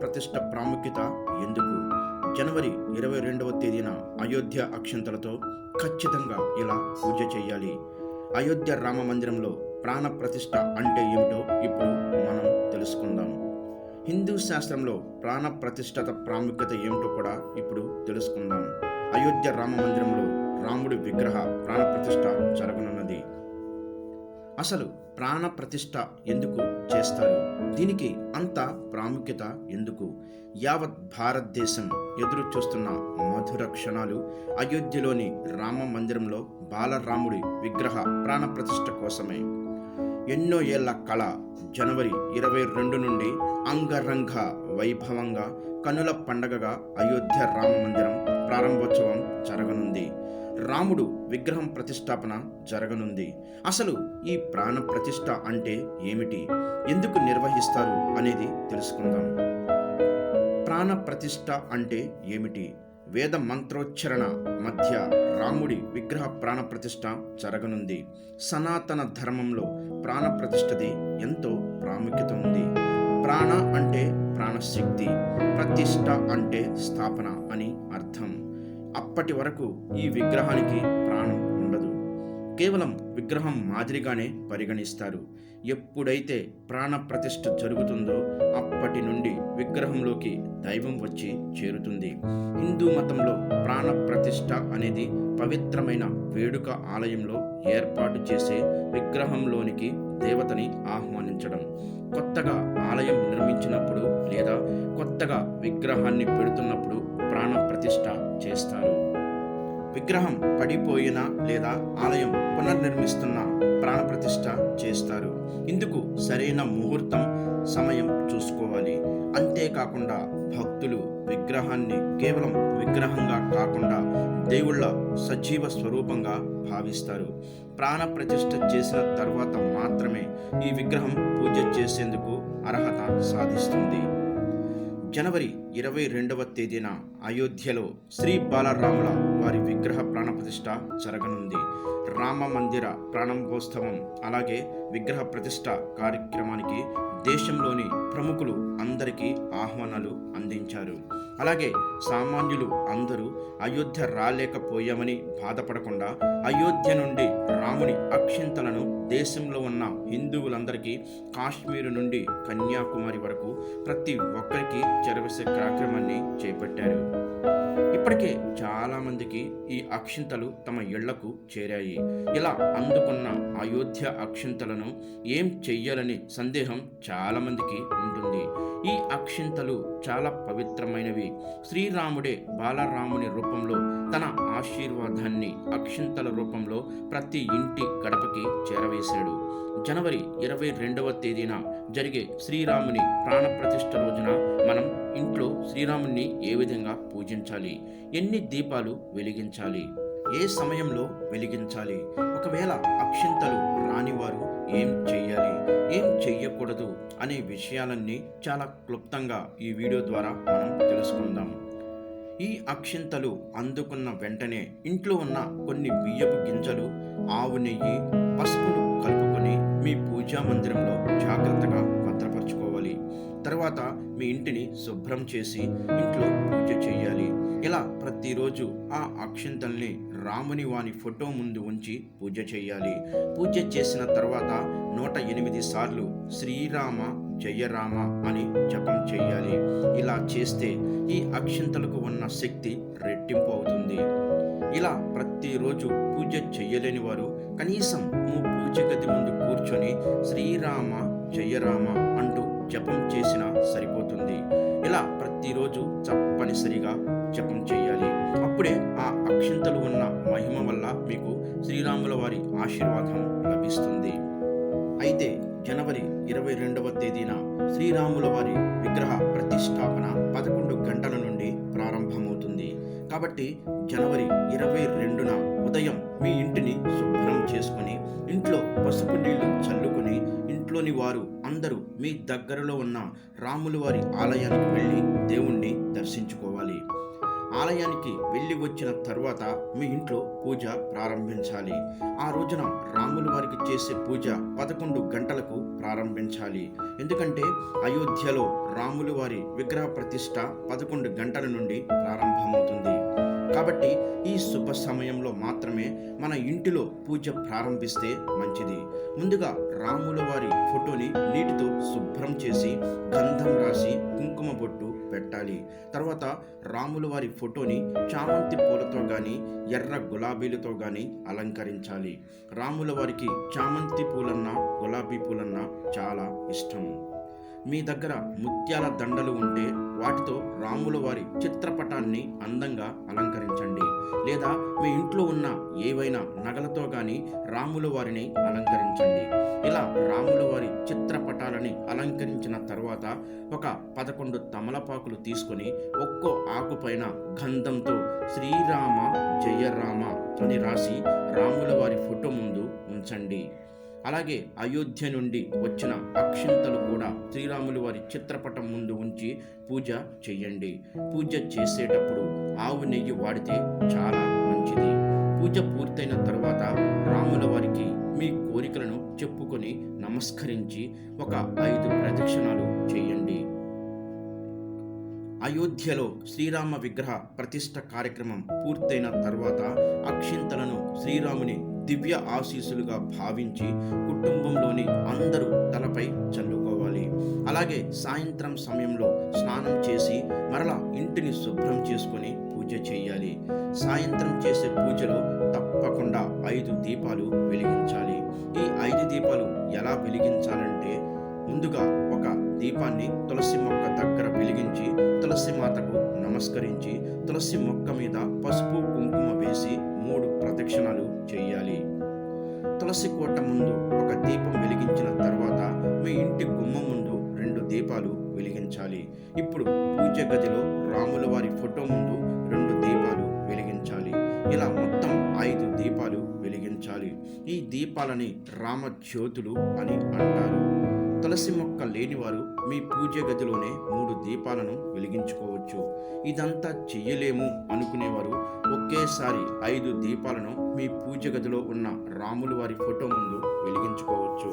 ప్రతిష్ట ప్రాముఖ్యత ఎందుకు? జనవరి ఇరవై రెండవ తేదీన అయోధ్య అక్షంతలతో ఖచ్చితంగా ఇలా పూజ చేయాలి. అయోధ్య రామ మందిరంలో ప్రాణ ప్రతిష్ట అంటే ఏమిటో ఇప్పుడు మనం తెలుసుకుందాం. హిందూ శాస్త్రంలో ప్రాణ ప్రతిష్టత ప్రాముఖ్యత ఏమిటో కూడా ఇప్పుడు తెలుసుకుందాం. అయోధ్య రామ మందిరంలో రాముడి విగ్రహ ప్రాణ ప్రతిష్ట జరగనున్నది. అసలు ప్రాణ ప్రతిష్ట ఎందుకు చేస్తారు. దీనికి అంత ప్రాముఖ్యత ఎందుకు? యావత్ భారతదేశం ఎదురు చూస్తున్న మధుర క్షణాలు అయోధ్యలోని రామ మందిరంలో బాలరాముడి విగ్రహ ప్రాణప్రతిష్ఠ కోసమే. ఎన్నో ఏళ్ళ కళ జనవరి ఇరవై రెండు నుండి అంగరంగ వైభవంగా కనుల పండగగా అయోధ్య రామ మందిరం ప్రారంభోత్సవం జరగనుంది. రాముడు విగ్రహం ప్రతిష్టాపన జరగనుంది. అసలు ఈ ప్రాణ ప్రతిష్ఠ అంటే ఏమిటి? ఎందుకు నిర్వహిస్తారు అనేది తెలుసుకుందాం. ప్రాణ ప్రతిష్ఠ అంటే ఏమిటి? వేద మంత్రోచ్చరణ మధ్య రాముడి విగ్రహ ప్రాణ ప్రతిష్ట జరగనుంది. సనాతన ధర్మంలో ప్రాణ ప్రతిష్టది ఎంతో ప్రాముఖ్యత ఉంది. ప్రాణ అంటే ప్రాణశక్తి ప్రతిష్ట అంటే స్థాపన అని అర్థం. అప్పటి వరకు ఈ విగ్రహానికి ప్రాణం ఉండదు. కేవలం విగ్రహం మాదిరిగానే పరిగణిస్తారు. ఎప్పుడైతే ప్రాణ ప్రతిష్ఠ జరుగుతుందో అప్పటి నుండి విగ్రహంలోకి దైవం వచ్చి చేరుతుంది. హిందూ మతంలో ప్రాణ ప్రతిష్ఠ అనేది పవిత్రమైన వేడుక ఆలయంలో ఏర్పాటు చేసే విగ్రహంలోనికి దేవతని ఆహ్వానించడం. కొత్తగా ఆలయం నిర్మించినప్పుడు లేదా కొత్తగా విగ్రహాన్ని పెడుతున్నప్పుడు ప్రాణ ప్రతిష్ఠ చేస్తారు. విగ్రహం పడిపోయిన లేదా ఆలయం పునర్నిర్మిస్తున్న ప్రాణప్రతిష్ఠ చేస్తారు. ఇందుకు సరైన ముహూర్తం సమయం చూసుకోవాలి. అంతేకాకుండా భక్తులు విగ్రహాన్ని కేవలం విగ్రహంగా కాకుండా దేవుళ్ళ సజీవ స్వరూపంగా భావిస్తారు. ప్రాణప్రతిష్ఠ చేసిన తర్వాత మాత్రమే ఈ విగ్రహం పూజ చేసేందుకు అర్హత సాధిస్తుంది. జనవరి ఇరవై రెండవ తేదీన అయోధ్యలో శ్రీ బాలరాముల వారి విగ్రహ ప్రాణప్రతిష్ఠ జరగనుంది. రామ మందిర ప్రారంభోత్సవం అలాగే విగ్రహ ప్రతిష్ఠ కార్యక్రమానికి దేశంలోని ప్రముఖులు అందరికీ ఆహ్వానాలు అందించారు. అలాగే సామాన్యులు అందరూ అయోధ్య రాలేకపోయామని బాధపడకుండా అయోధ్య నుండి రాముని అక్షింతలను దేశంలో ఉన్న హిందువులందరికీ కాశ్మీరు నుండి కన్యాకుమారి వరకు ప్రతి ఒక్కరికి చేరవేసే కార్యక్రమాన్ని చేపట్టారు. ఇప్పటికే చాలామందికి ఈ అక్షింతలు తమ ఇళ్ళకు చేరాయి. ఇలా అందుకున్న అయోధ్య అక్షింతలను ఏం చెయ్యాలని సందేహం చాలామందికి ఉంటుంది. ఈ అక్షింతలు చాలా పవిత్రమైనవి. శ్రీరాముడే బాలరాముని రూపంలో తన ఆశీర్వాదాన్ని అక్షింతల రూపంలో ప్రతి ఇంటి గడపకి చేరవేశాడు. జనవరి ఇరవై రెండవ తేదీన జరిగే శ్రీరాముని ప్రాణప్రతిష్ఠ రోజున శ్రీరాముణ్ణి ఏ విధంగా పూజించాలి? ఎన్ని దీపాలు వెలిగించాలి? ఏ సమయంలో వెలిగించాలి? ఒకవేళ అక్షింతలు రానివారు ఏం చెయ్యాలి? ఏం చెయ్యకూడదు అనే విషయాలన్నీ చాలా క్లుప్తంగా ఈ వీడియో ద్వారా మనం తెలుసుకుందాం. ఈ అక్షింతలు అందుకున్న వెంటనే ఇంట్లో ఉన్న కొన్ని బియ్యపు గింజలు ఆవు నెయ్యి పసుపును కలుపుకొని మీ పూజా మందిరంలో జాగ్రత్తగా భద్రపరచుకోవాలి. తర్వాత మీ ఇంటిని శుభ్రం చేసి ఇంట్లో పూజ చేయాలి. ఇలా ప్రతిరోజు ఆ అక్షింతల్ని రాముని వాని ఫోటో ముందు ఉంచి పూజ చేయాలి. పూజ చేసిన తర్వాత నూట ఎనిమిది సార్లు శ్రీరామ జయరామ అని జపం చేయాలి. ఇలా చేస్తే ఈ అక్షింతలకు ఉన్న శక్తి రెట్టింపు అవుతుంది. ఇలా ప్రతిరోజు పూజ చేయలేని వారు కనీసం పూజ గది ముందు కూర్చొని శ్రీరామ జయరామ జపం చేసినా సరిపోతుంది. ఇలా ప్రతిరోజు తప్పనిసరిగా జపం చేయాలి. అప్పుడే ఆ అక్షింతలు ఉన్న మహిమ వల్ల మీకు శ్రీరాముల వారి ఆశీర్వాదం లభిస్తుంది. అయితే జనవరి ఇరవై రెండవ తేదీన శ్రీరాముల వారి విగ్రహ ప్రతిష్టాపన పదకొండు గంటల నుండి ప్రారంభమవుతుంది. కాబట్టి జనవరి ఇరవై రెండున ఉదయం మీ ఇంటిని శుభ్రం చేసుకొని ఇంట్లో పసుపు నీళ్ళు చల్లుకొని ఇంట్లోని వారు అందరూ మీ దగ్గరలో ఉన్న రాములు వారి ఆలయానికి వెళ్ళి దేవుణ్ణి దర్శించుకోవాలి. ఆలయానికి వెళ్ళి వచ్చిన తర్వాత మీ ఇంట్లో పూజ ప్రారంభించాలి. ఆ రోజున రాములు వారికి చేసే పూజ పదకొండు గంటలకు ప్రారంభించాలి. ఎందుకంటే అయోధ్యలో రాములు వారి విగ్రహ ప్రతిష్ట పదకొండు గంటల నుండి ప్రారంభమవుతుంది. కాబట్టి ఈ శుభ సమయంలో మాత్రమే మన ఇంటిలో పూజ ప్రారంభిస్తే మంచిది. ముందుగా రాముల వారి ఫోటోని నీటితో శుభ్రం చేసి గంధం రాసి కుంకుమ బొట్టు పెట్టాలి. తర్వాత రాముల వారి ఫోటోని చామంతి పూలతో కానీ ఎర్ర గులాబీలతో కానీ అలంకరించాలి. రాముల వారికి చామంతి పూలన్నా గులాబీ పూలన్నా చాలా ఇష్టం. మీ దగ్గర ముత్యాల దండలు ఉంటే వాటితో రాముల వారి చిత్రపటాన్ని అందంగా అలంకరించండి. లేదా మీ ఇంట్లో ఉన్న ఏవైనా నగలతో కానీ రాముల వారిని అలంకరించండి. ఇలా రాముల వారి చిత్రపటాలని అలంకరించిన తర్వాత ఒక పదకొండు తమలపాకులు తీసుకొని ఒక్కో ఆకుపైన గంధంతో శ్రీరామ జయరామ అని రాసి రాముల వారి ఫోటో ముందు ఉంచండి. అలాగే అయోధ్య నుండి వచ్చిన అక్షింతలు కూడా శ్రీరాములు వారి చిత్రపటం ముందు ఉంచి పూజ చెయ్యండి. పూజ చేసేటప్పుడు ఆవు నెయ్యి వాడితే చాలా మంచిది. పూజ పూర్తయిన తర్వాత రాముల వారికి మీ కోరికలను చెప్పుకొని నమస్కరించి ఒక ఐదు ప్రదక్షిణాలు చేయండి అయోధ్యలో శ్రీరామ విగ్రహ ప్రతిష్ట కార్యక్రమం పూర్తయిన తర్వాత అక్షింతలను శ్రీరాముని దివ్య ఆశీస్సులుగా భావించి కుటుంబంలోని అందరూ తలపై చల్లుకోవాలి. అలాగే సాయంత్రం సమయంలో స్నానం చేసి మరలా ఇంటిని శుభ్రం చేసుకొని పూజ చేయాలి. సాయంత్రం చేసే పూజలో తప్పకుండా ఐదు దీపాలు వెలిగించాలి. ఈ ఐదు దీపాలు ఎలా వెలిగించాలంటే ముందుగా ఒక దీపాన్ని తులసి మొక్క దగ్గర వెలిగించి తులసి మాతకు నమస్కరించి తులసి మొక్క మీద పసుపు కుంకుమ వేసి మూడు ప్రదక్షిణాలు చేయాలి. తులసి కోట ముందు ఒక దీపం వెలిగించిన తర్వాత మీ ఇంటి గుమ్మం ముందు రెండు దీపాలు వెలిగించాలి. ఇప్పుడు పూజ గదిలో రాముల వారి ఫోటో ముందు రెండు దీపాలు వెలిగించాలి. ఇలా మొత్తం ఐదు దీపాలు వెలిగించాలి. ఈ దీపాలని రామజ్యోతులు అని అంటారు. తులసి మొక్క లేనివారు మీ పూజ గదిలోనే మూడు దీపాలను వెలిగించుకోవచ్చు. ఇదంతా చెయ్యలేము అనుకునేవారు. ఒకేసారి ఐదు దీపాలను మీ పూజ గదిలో ఉన్న రాములు వారి ఫోటో ముందు వెలిగించుకోవచ్చు.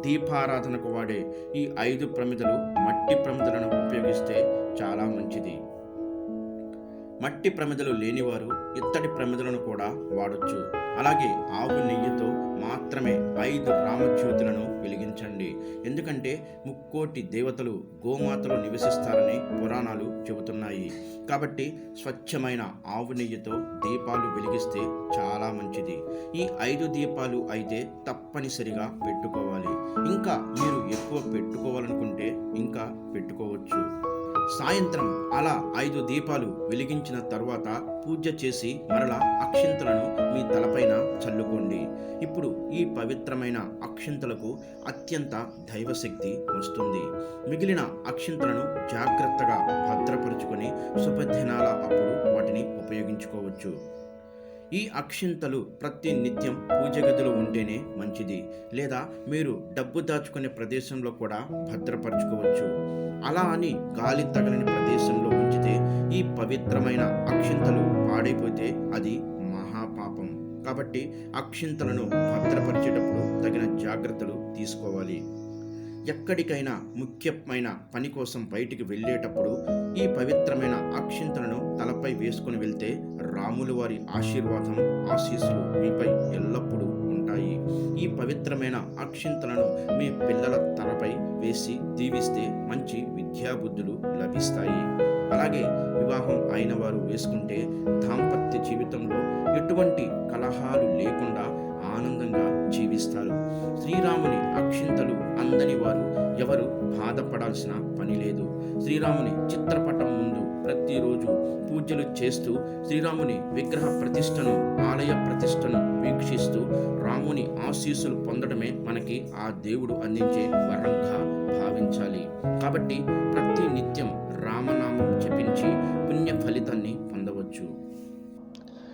దీపారాధనకు వాడే ఈ ఐదు ప్రమిదలు మట్టి ప్రమిదలను ఉపయోగిస్తే చాలా మంచిది. మట్టి ప్రమిదలు లేనివారు ఇత్తడి ప్రమిదలను కూడా వాడొచ్చు. అలాగే ఆవు నెయ్యితో మాత్రమే ఐదు రామజ్యోతులను వెలిగించండి. ఎందుకంటే ముక్కోటి దేవతలు గోమాతలో నివసిస్తారని పురాణాలు చెబుతున్నాయి. కాబట్టి స్వచ్ఛమైన ఆవు నెయ్యితో దీపాలు వెలిగిస్తే చాలా మంచిది. ఈ ఐదు దీపాలు అయితే తప్పనిసరిగా పెట్టుకోవాలి. ఇంకా మీరు ఎక్కువ పెట్టుకోవాలనుకుంటే ఇంకా పెట్టుకోవచ్చు. సాయంత్రం అలా ఐదు దీపాలు వెలిగించిన తర్వాత పూజ చేసి మరలా అక్షింతలను మీ తలపైన చల్లుకోండి. ఇప్పుడు ఈ పవిత్రమైన అక్షింతలకు అత్యంత దైవశక్తి వస్తుంది. మిగిలిన అక్షింతలను జాగ్రత్తగా భద్రపరుచుకొని శుభదినాల అప్పుడు వాటిని ఉపయోగించుకోవచ్చు. ఈ అక్షింతలు ప్రతి నిత్యం పూజ గదిలో ఉంటేనే మంచిది. లేదా మీరు డబ్బు దాచుకునే ప్రదేశంలో కూడా భద్రపరచుకోవచ్చు. అలా అని గాలి తగలని ప్రదేశంలో ఉంచితే ఈ పవిత్రమైన అక్షింతలు పాడైపోతే అది మహాపాపం. కాబట్టి అక్షింతలను భద్రపరిచేటప్పుడు తగిన జాగ్రత్తలు తీసుకోవాలి. ఎక్కడికైనా ముఖ్యమైన పని కోసం బయటికి వెళ్ళేటప్పుడు ఈ పవిత్రమైన అక్షింతలను తలపై వేసుకుని వెళ్తే రాములు వారి ఆశీర్వాదం ఆశీస్సులు మీపై ఎల్లప్పుడూ ఉంటాయి. ఈ పవిత్రమైన అక్షింతలను మీ పిల్లల తలపై వేసి దీవిస్తే మంచి విద్యాబుద్ధులు లభిస్తాయి. అలాగే వివాహం అయిన వారు వేసుకుంటే దాంపత్య జీవితంలో ఎటువంటి కలహాలు లేకుండా ఆనందంగా జీవిస్తారు. శ్రీరాముని అక్షింతలు అందని వారు ఎవరు బాధపడాల్సిన పని లేదు. శ్రీరాముని చిత్రపటం ముందు ప్రతిరోజు పూజలు చేస్తూ శ్రీరాముని విగ్రహ ప్రతిష్టను ఆలయ ప్రతిష్టను వీక్షిస్తూ రాముని ఆశీస్సులు పొందడమే మనకి ఆ దేవుడు అందించే వరంగా భావించాలి. కాబట్టి ప్రతి నిత్యం రామనామం జపించి పుణ్య ఫలితాన్ని పొందవచ్చు.